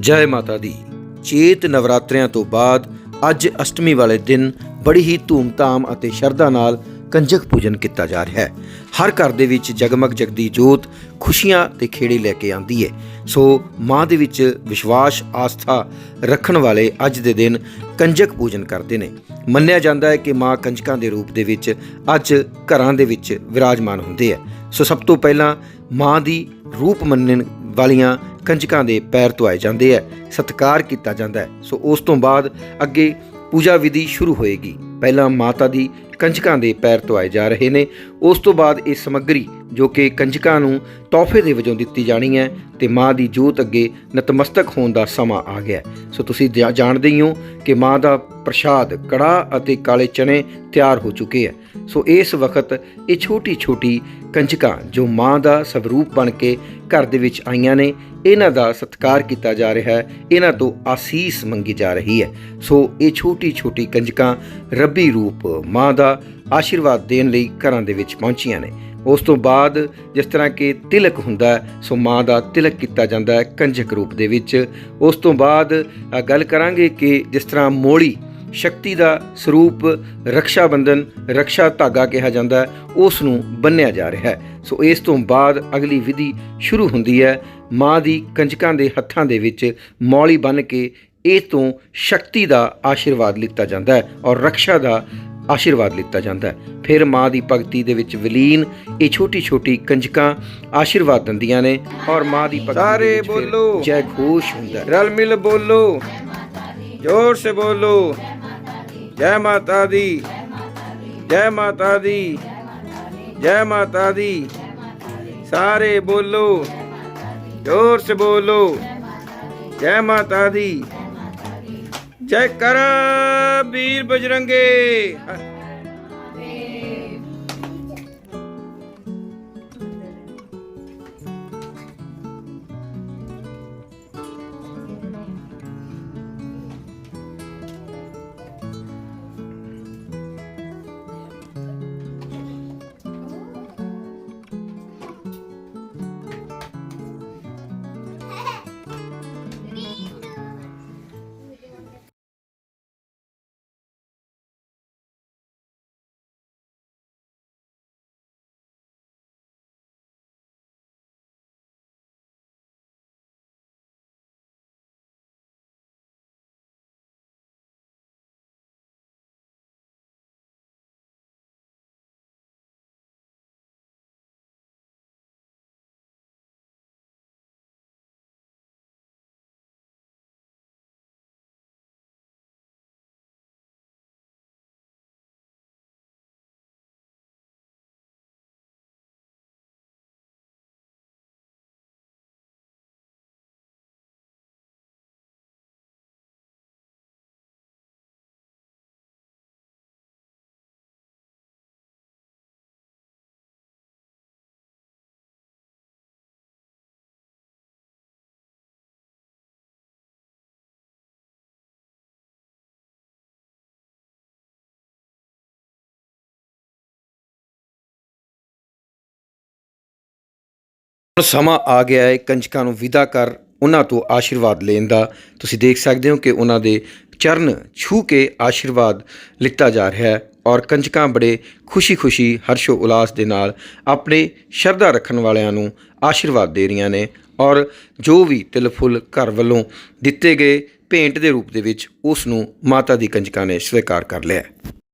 ਜੈ ਮਾਤਾ ਦੀ। ਚੇਤ ਨਵਰਾਤਰਿਆਂ ਤੋਂ ਬਾਅਦ ਅੱਜ ਅਸ਼ਟਮੀ ਵਾਲੇ ਦਿਨ ਬੜੀ ਹੀ ਧੂਮਧਾਮ ਅਤੇ ਸ਼ਰਧਾ ਨਾਲ ਕੰਜਕ ਪੂਜਨ ਕੀਤਾ ਜਾ ਰਿਹਾ ਹੈ। ਹਰ ਘਰ ਦੇ ਵਿੱਚ ਜਗਮਗ ਜਗਦੀ ਜੋਤ ਖੁਸ਼ੀਆਂ ਤੇ ਖੇੜੇ ਲੈ ਕੇ ਆਂਦੀ ਹੈ। ਸੋ ਮਾਂ ਦੇ ਵਿੱਚ ਵਿਸ਼ਵਾਸ, ਆਸਥਾ ਰੱਖਣ ਵਾਲੇ ਅੱਜ ਦੇ ਦਿਨ ਕੰਜਕ ਪੂਜਨ ਕਰਦੇ ਨੇ। ਮੰਨਿਆ ਜਾਂਦਾ ਹੈ ਕਿ ਮਾਂ ਕੰਜਕਾਂ ਦੇ ਰੂਪ ਦੇ ਵਿੱਚ ਅੱਜ ਘਰਾਂ ਦੇ ਵਿੱਚ ਵਿਰਾਜਮਾਨ ਹੁੰਦੇ ਹੈ। ਸੋ ਸਭ ਤੋਂ ਪਹਿਲਾਂ ਮਾਂ ਦੀ ਰੂਪ ਮੰਨਣ ਵਾਲੀਆਂ ਕੰਜਕਾਂ ਦੇ ਪੈਰ ਧੁਆਏ ਜਾਂਦੇ ਹੈ ਸਤਿਕਾਰ ਕੀਤਾ ਜਾਂਦਾ ਹੈ ਸੋ ਉਸ ਤੋਂ ਬਾਅਦ ਅੱਗੇ ਪੂਜਾ ਵਿਧੀ ਸ਼ੁਰੂ ਹੋਏਗੀ। ਪਹਿਲਾਂ ਮਾਤਾ ਦੀ ਕੰਜਕਾਂ ਦੇ ਪੈਰ ਧੁਆਏ ਜਾ ਰਹੇ ਨੇ। ਉਸ ਤੋਂ ਬਾਅਦ ਇਹ ਸਮੱਗਰੀ ਜੋ ਕਿ ਕੰਜਕਾਂ ਨੂੰ ਤੋਹਫੇ ਦੇ ਵਜੋਂ ਦਿੱਤੀ ਜਾਣੀ ਹੈ ਤੇ ਮਾਂ ਦੀ ਜੋਤ ਅੱਗੇ ਨਤਮਸਤਕ ਹੋਣ ਦਾ ਸਮਾਂ ਆ ਗਿਆ ਸੋ ਤੁਸੀਂ ਜਾ- ਜਾਣਦੇ ਹੀ ਹੋ ਕਿ ਮਾਂ ਦਾ ਪ੍ਰਸ਼ਾਦ ਕੜਾ ਅਤੇ ਕਾਲੇ ਚਨੇ ਤਿਆਰ ਹੋ ਚੁੱਕੇ ਹੈ। ਸੋ ਇਸ ਵਕਤ ਇਹ ਛੋਟੀ ਛੋਟੀ ਕੰਜਕਾਂ ਜੋ ਮਾਂ ਦਾ ਸਵਰੂਪ ਬਣ ਕੇ ਘਰ ਦੇ ਵਿੱਚ ਆਈਆਂ ਨੇ, ਇਹਨਾਂ ਦਾ ਸਤਿਕਾਰ ਕੀਤਾ ਜਾ ਰਿਹਾ ਹੈ, ਇਹਨਾਂ ਤੋਂ ਆਸੀਸ ਮੰਗੀ ਜਾ ਰਹੀ ਹੈ। ਸੋ ਇਹ ਛੋਟੀ ਛੋਟੀ ਕੰਜਕਾਂ ਰੱਬੀ ਰੂਪ ਮਾਂ ਦਾ ਆਸ਼ੀਰਵਾਦ ਦੇਣ ਲਈ ਘਰਾਂ ਦੇ ਵਿੱਚ ਪਹੁੰਚੀਆਂ ਨੇ। ਉਸ ਤੋਂ ਬਾਅਦ ਜਿਸ ਤਰ੍ਹਾਂ ਕਿ ਤਿਲਕ ਹੁੰਦਾ ਸੋ ਮਾਂ ਦਾ ਤਿਲਕ ਕੀਤਾ ਜਾਂਦਾ ਹੈ ਕੰਜਕ ਰੂਪ ਦੇ ਵਿੱਚ। ਉਸ ਤੋਂ ਬਾਅਦ ਗੱਲ ਕਰਾਂਗੇ ਕਿ ਜਿਸ ਤਰ੍ਹਾਂ ਮੋੜੀ ਸ਼ਕਤੀ ਦਾ ਸਰੂਪ ਰਕਸ਼ਾ ਬੰਧਨ ਰਕਸ਼ਾ ਧਾਗਾ ਕਿਹਾ ਜਾਂਦਾ ਹੈ, ਉਸ ਨੂੰ ਬੰਨਿਆ ਜਾ ਰਿਹਾ ਹੈ। ਸੋ ਇਸ ਤੋਂ ਬਾਅਦ ਅਗਲੀ ਵਿਧੀ ਸ਼ੁਰੂ ਹੁੰਦੀ ਹੈ। ਮਾਂ ਦੀ ਕੰਜਕਾਂ ਦੇ ਹੱਥਾਂ ਦੇ ਵਿੱਚ ਮੌਲੀ ਬੰਨ ਕੇ ਇਹ ਤੋਂ ਸ਼ਕਤੀ ਦਾ ਆਸ਼ੀਰਵਾਦ ਲਿੱਤਾ ਜਾਂਦਾ ਹੈ ਔਰ ਰਕਸ਼ਾ ਦਾ ਆਸ਼ੀਰਵਾਦ ਲਿੱਤਾ ਜਾਂਦਾ ਫਿਰ ਮਾਂ ਦੀ ਭਗਤੀ ਦੇ ਵਿੱਚ ਵਿਲੀਨ ਇਹ ਛੋਟੀ-ਛੋਟੀ ਕੰਜਕਾਂ ਆਸ਼ੀਰਵਾਦ ਦਿੰਦੀਆਂ ਨੇ ਔਰ ਮਾਂ ਦੀ ਭਗਤੀ ਦੇ ਵਿੱਚ ਜੈ ਖੁਸ਼ ਹੁੰਦਾ ਰਲ ਮਿਲ ਬੋਲੋ। ਜ਼ੋਰ ਸੇ ਬੋਲੋ। ਜੈ ਮਾਤਾ ਦੀ। ਜੈ ਮਾਤਾ ਦੀ। ਜੈ ਮਾਤਾ ਦੀ। ਸਾਰੇ ਬੋਲੋ। ਜ਼ੋਰ ਸੇ ਬੋਲੋ। ਜੈ ਮਾਤਾ ਦੀ। ਜੈ ਕਰਾ ਵੀਰ ਬਜਰੰਗੇ। ਸਮਾਂ ਆ ਗਿਆ ਹੈ ਕੰਜਕਾਂ ਨੂੰ ਵਿਦਾ ਕਰ, ਉਹਨਾਂ ਤੋਂ ਆਸ਼ੀਰਵਾਦ ਲੈਣ ਦਾ। ਤੁਸੀਂ ਦੇਖ ਸਕਦੇ ਹੋ ਕਿ ਉਹਨਾਂ ਦੇ ਚਰਨ ਛੂ ਕੇ ਆਸ਼ੀਰਵਾਦ ਲਿੱਤਾ ਜਾ ਰਿਹਾ ਹੈ ਔਰ ਕੰਜਕਾਂ ਬੜੇ ਖੁਸ਼ੀ-ਖੁਸ਼ੀ ਹਰਸ਼ੋ ਉਲਾਸ ਦੇ ਨਾਲ ਆਪਣੇ ਸ਼ਰਧਾ ਰੱਖਣ ਵਾਲਿਆਂ ਨੂੰ ਆਸ਼ੀਰਵਾਦ ਦੇ ਰਹੀਆਂ ਨੇ ਔਰ ਜੋ ਵੀ ਤਿਲ ਫੁੱਲ ਘਰ ਵੱਲੋਂ ਦਿੱਤੇ ਗਏ ਭੇਂਟ ਦੇ ਰੂਪ ਦੇ ਵਿੱਚ ਉਸ ਨੂੰ ਮਾਤਾ ਦੀ ਕੰਜਕਾਂ ਨੇ ਸਵੀਕਾਰ ਕਰ ਲਿਆ